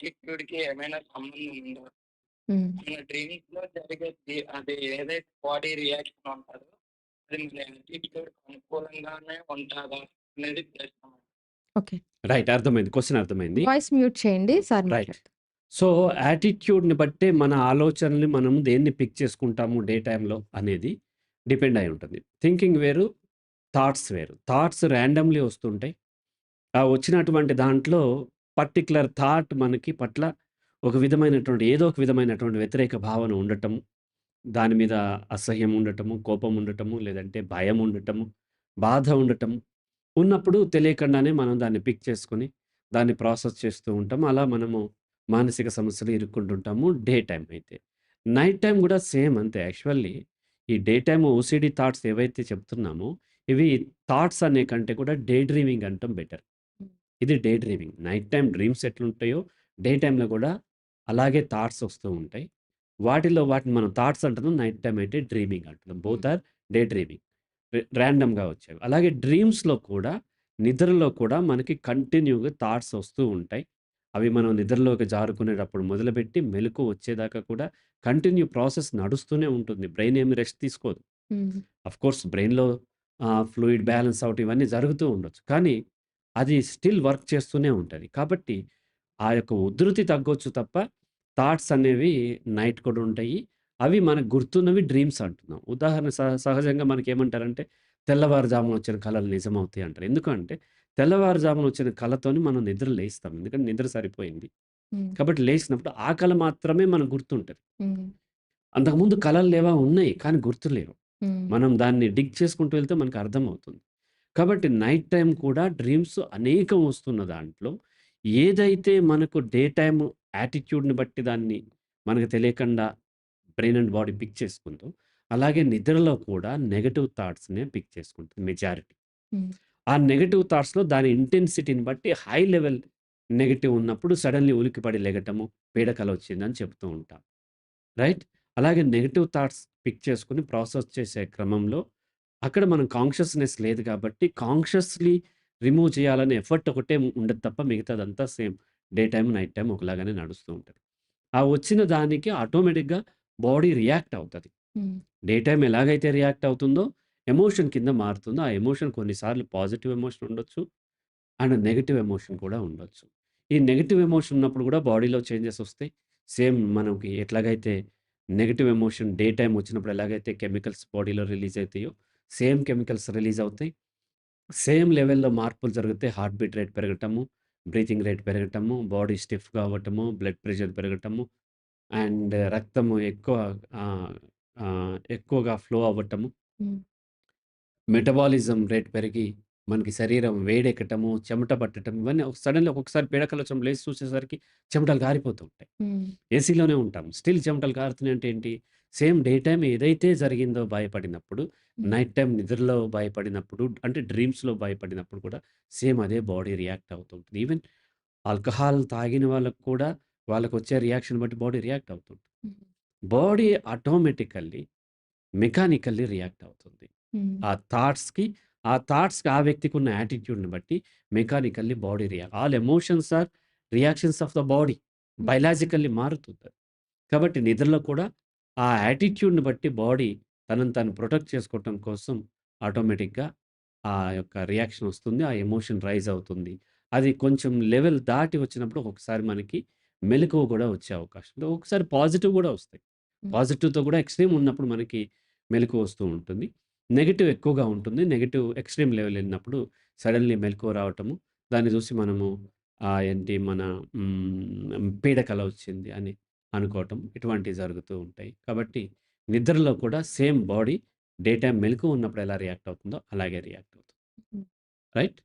యాటిట్యూడ్‌కి ఏమైనా సంబంధం ఉందా? హ్మ్. మన డ్రీమ్స్‌లో జరిగేది అది ఏదైతే బాడీ రియాక్షన్ ఉంటదో, అది మన యాటిట్యూడ్‌కి అనుకూలంగానే ఉంటదా అనేది ప్రశ్న. ఓకే. రైట్. అర్థమైంది. క్వెషన్ అర్థమైంది. వాయిస్ మ్యూట్ చేయండి. Sir right. సో, యాటిట్యూడ్‌ని బట్టే మన ఆలోచనల్ని మనం దేన్ని పిక్ చేసుకుంటాము డే టైమ్‌లో అనేది డిపెండ్ అయి ఉంటుంది. థింకింగ్ వేరు, థాట్స్ వేరు. థాట్స్ ర్యాండమ్‌లీ వస్తుంటాయి. ఆ వచ్చినటువంటి దాంట్లో పర్టికులర్ థాట్ మనకి పట్ల ఒక విధమైనటువంటి ఏదో ఒక విధమైనటువంటి వ్యతిరేక భావన ఉండటం దాని మీద అసహ్యం ఉండటము, కోపం ఉండటము, లేదంటే భయం ఉండటము, బాధ ఉండటము, ఉన్నప్పుడు తెలియకుండానే మనం దాన్ని పిక్ చేసుకొని, దాన్ని ప్రాసెస్ చేస్తూ ఉంటాము. అలా మనము మానసిక సమస్యలు ఇరుక్కుంటుంటాము డే టైం అయితే. నైట్ టైం కూడా సేమ్ అంతే. యాక్చువల్లీ ఈ డే టైమ్ ఓసీడీ థాట్స్ ఏవైతే చెప్తున్నామో, ఇవి థాట్స్ అనే కంటే కూడా డే డ్రీమింగ్ అంటాం బెటర్. ఇది day dreaming. Night time dreams ఎట్లుంటాయో, day టైమ్‌లో గూడా అలాగే థాట్స్ వస్తూ ఉంటాయి. వాటిలో వాటిని మనం థాట్స్ అంటున్నాం. నైట్ టైమ్ అయితే డ్రీమింగ్ అంటున్నాం. బోత్. Or day dreaming. ర్యాండమ్‌గా వచ్చేవి. అలాగే డ్రీమ్స్‌లో కూడా నిద్రలో కూడా మనకి కంటిన్యూ‌గా థాట్స్ వస్తూ ఉంటాయి. అవి మనం నిద్రలోకి జారుకునేటప్పుడు మొదలుపెట్టి మెలుకువ వచ్చేదాకా కూడా కంటిన్యూ ప్రాసెస్ నడుస్తూనే ఉంటుంది. బ్రెయిన్ ఏమి రెస్ట్ తీసుకోదు. హ్మ్. ఆఫ్‌కోర్స్ బ్రెయిన్‌లో ఫ్లూయిడ్ బ్యాలెన్స్ అవ్వటం ఇవన్నీ జరుగుతూ ఉండొచ్చు. కానీ అది స్టిల్ వర్క్ చేస్తూనే ఉంటది. కాబట్టి ఆ యొక్క ఉధృతి తగ్గొచ్చు తప్ప థాట్స్ అనేవి నైట్ కూడా ఉంటాయి. అవి మనకు గుర్తున్నవి డ్రీమ్స్ అంటున్నాం. ఉదాహరణ సహ సహజంగా మనకేమంటారంటే తెల్లవారుజామున వచ్చిన కలలు నిజమవుతాయి అంటారు. ఎందుకంటే తెల్లవారుజామున వచ్చిన కలతోని మనం నిద్ర లేస్తాం. ఎందుకంటే నిద్ర సరిపోయింది. కాబట్టి లేసినప్పుడు ఆ కల మాత్రమే మనకు గుర్తుంటది. అంతకుముందు కలలు లేవా? ఉన్నాయి. కానీ గుర్తులేవు. మనం దాన్ని డిగ్ చేసుకుంటూ వెళ్తే మనకు అర్థమవుతుంది. కాబట్టి నైట్ టైమ్ కూడా డ్రీమ్స్ అనేకం వస్తున్న దాంట్లో ఏదైతే మనకు డే టైమ్ యాటిట్యూడ్‌ని బట్టి దాన్ని మనకు తెలియకుండా బ్రెయిన్ అండ్ బాడీ పిక్ చేసుకుందో, అలాగే నిద్రలో కూడా నెగెటివ్ థాట్స్‌నే పిక్ చేసుకుంటుంది మెజారిటీ. ఆ నెగెటివ్ థాట్స్‌లో దాని ఇంటెన్సిటీని బట్టి హై లెవెల్ నెగెటివ్ ఉన్నప్పుడు సడెన్‌లీ ఉలిక్కిపడి లెగటము, పీడకల వచ్చిందని చెప్తూ ఉంటాం. రైట్? అలాగే నెగెటివ్ థాట్స్ పిక్ చేసుకొని ప్రాసెస్ చేసే క్రమంలో అక్కడ మనం కాన్షియస్‌నెస్ లేదు కాబట్టి కాన్షియస్‌లీ రిమూవ్ చేయాలనే ఎఫర్ట్ ఒకటే ఉండదు తప్ప మిగతాదంతా same day time, night time ఒకలాగానే నడుస్తూ ఉంటది. ఆ వచ్చిన దానికి ఆటోమేటిక్‌గా బాడీ రియాక్ట్ అవుతది. హ్మ్. డే టైమ్ ఎలాగైతే రియాక్ట్ అవుతుందో ఎమోషన్ కింద మారుతుందో, ఆ ఎమోషన్ కొన్నిసార్లు పాజిటివ్ ఎమోషన్ ఉండొచ్చు. అండ్ నెగెటివ్ ఎమోషన్ కూడా ఉండొచ్చు. ఈ నెగెటివ్ ఎమోషన్ ఉన్నప్పుడు కూడా బాడీలో చేంజెస్ వస్తాయి. సేమ్ మనకి ఎట్లాగైతే నెగెటివ్ ఎమోషన్ డే టైమ్ వచ్చినప్పుడు ఎలాగైతే కెమికల్స్ బాడీలో రిలీజ్ అయితాయో, సేమ్ కెమికల్స్ రిలీజ్ అవుతాయి. సేమ్ లెవెల్‌లో మార్పులు జరుగుతాయి. హార్ట్ బీట్ రేట్ పెరగటము, బ్రీతింగ్ రేట్ పెరగటము, బాడీ స్టిఫ్‌గా అవ్వటము, బ్లడ్ ప్రెషర్ పెరగటము, అండ్ రక్తము ఎక్కువ ఎక్కువగా ఫ్లో అవ్వటము. మెటబాలిజం రేట్ పెరిగి మనకి శరీరం వేడెక్కటము, చెమట పట్టటం ఇవన్నీ ఒక సడెన్‌లీ ఒక్కొక్కసారి పీడకల వచ్చినప్పుడు లేసి చూసేసరికి చెమటలు కారిపోతూ ఉంటాయి. ఏసీలోనే ఉంటాం. స్టిల్ చెమటలు కారుతున్నాయి అంటే ఏంటి? సేమ్ డే టైమ్ ఏదైతే జరిగిందో భయపడినప్పుడు. నైట్ టైమ్ నిద్రలో భయపడినప్పుడు అంటే డ్రీమ్స్‌లో భయపడినప్పుడు కూడా సేమ్ అదే బాడీ రియాక్ట్ అవుతూ ఉంటుంది. ఈవెన్ ఆల్కహాల్ తాగిన వాళ్ళకి కూడా వాళ్ళకొచ్చే రియాక్షన్ బట్టి బాడీ రియాక్ట్ అవుతుంది. బాడీ ఆటోమేటికల్లీ, మెకానికల్లీ రియాక్ట్ అవుతుంది. ఆ థాట్స్‌కి ఆ థాట్స్‌కి ఆ వ్యక్తికి ఉన్న యాటిట్యూడ్‌ని బట్టి mechanically body react all emotions or reactions of the body. Biologically మారుతుంది. కాబట్టి నిద్రలో కూడా ఆ యాటిట్యూడ్‌ని బట్టి బాడీ తనను తాను ప్రొటెక్ట్ చేసుకోవటం కోసం ఆటోమేటిక్‌గా ఆ యొక్క రియాక్షన్ వస్తుంది. ఆ ఎమోషన్ రైజ్ అవుతుంది. అది కొంచెం లెవెల్ దాటి వచ్చినప్పుడు ఒక్కొక్కసారి మనకి మెలకువ కూడా వచ్చే అవకాశం ఉంది. ఒక్కొక్కసారి పాజిటివ్ కూడా వస్తాయి. పాజిటివ్‌తో కూడా ఎక్స్‌ట్రీమ్ ఉన్నప్పుడు మనకి మెలకువ వస్తూ ఉంటుంది. నెగెటివ్ ఎక్కువగా ఉంటుంది. నెగెటివ్ ఎక్స్‌ట్రీమ్ లెవెల్ వెళ్ళినప్పుడు సడెన్‌లీ మెలకువ రావటము, దాన్ని చూసి మనము ఏంటి మన పీడకల వచ్చింది అని అనుకోవటం ఇటువంటివి జరుగుతూ ఉంటాయి. కాబట్టి నిద్రలో కూడా సేమ్ బాడీ డే టైమ్ మెలకువ ఉన్నప్పుడు ఎలా రియాక్ట్ అవుతుందో అలాగే రియాక్ట్ అవుతుంది. రైట్?